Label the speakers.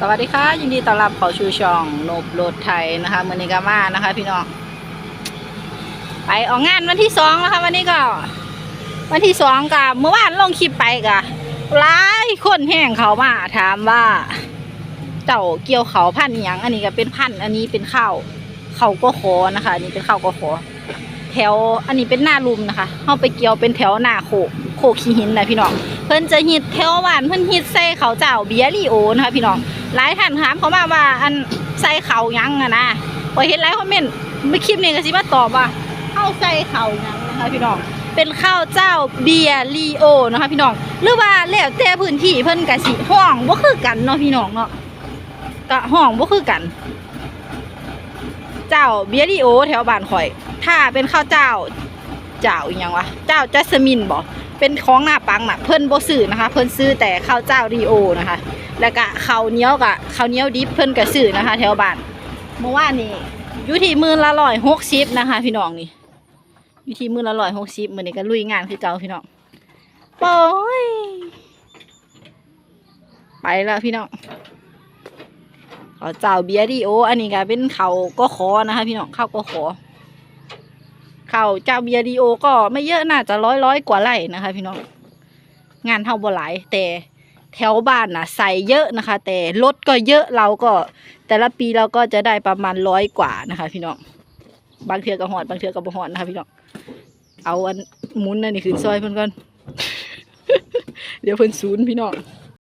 Speaker 1: สวัสดีค่ะยินดีต้อนรับเข้าชูช่องโนบโรดไทยนะคะมือนิกามานะคะ พี่น้องไปออกงานวันที่สองนะคะ วันนี้ก็ วันที่สองกับเมื่อวานลงคลิปไปกะหลายคนแห่งเขามาถามว่า เจ้าเกี่ยวเขาพันธุ์หยังอันนี้ก็เป็นพันธุ์อันนี้เป็นข้าวเขาก็ขอนะคะอันนี้เป็นข้าวก็ขอแถวอันนี้เป็นหน้าลุมนะคะเข้าไปเกี่ยวเป็นแถวหน้าโคโคขี้หินนะพี่น้องเพิ่นจะฮิตแถวบ้านเพิ่นฮิตใส่เขาเจ้าเบียรี่โอนะคะพี่น้องหลายท่านถามเขามาว่าอันใส่เขายังอะนะพอเห็นหลายคอมเมนต์ไม่คลิปนี้ก็สิมาตอบว่าเอาใส่เขายังนะคะพี่น้อง เป็นข้าวเจ้าเบียรีโอนะคะพี่น้อง หรือว่าแล้วแต่พื้นที่เพิ่นก็สิห้องบ่คือกันเนาะพี่น้องเนาะก็ห้องบ่คือกัน เจ้าเบียรีโอ แถวบ้านข่อย ถ้าเป็นข้าวเจ้า เจ้าอีหยังวะ เจ้าจัสมินบ่ เป็นของหน้าปังน่ะเพิ่นบ่ซื้อนะคะ เพิ่นซื้อแต่ข้าวเจ้ารีโอนะคะ แล้วก็ข้าวเหนียวกะข้าวเหนียวดิบเพิ่นก็ซื้อนะคะ แถวบ้านเมื่อวานนี้อยู่ที่มือละร้อยหกสิบนะคะ พี่น้องนี่อยู่ที่มือละร้อยหกสิบมือนี้ก็ลุยงานคือเก่าพี่น้องโอ้ยไปแล้วพี่น้องข้าวเจ้าเบียร์ดีโอ อันนี้ก็เป็นเขาก็ขอนะคะ พี่น้องข้าวก็ขอ เข้าเจ้าเบียดีโอก็ไม่เยอะน่าจะร้อยร้อยกว่าไร่นะคะ พี่น้องงานเท่าบ่หลายแต่แถวบ้านน่ะใส่เยอะนะคะ แต่รถก็เยอะเราก็ แต่ละปีเราก็จะได้ประมาณร้อยกว่านะคะ พี่น้องบางเทือก็หอดบางเทือก็บ่หอดนะคะพี่น้องเอาอันมุนอันนี้ขึ้นซอยเพิ่อนก่อน เดี๋ยวเพิ่อนศูนย์พี่น้อง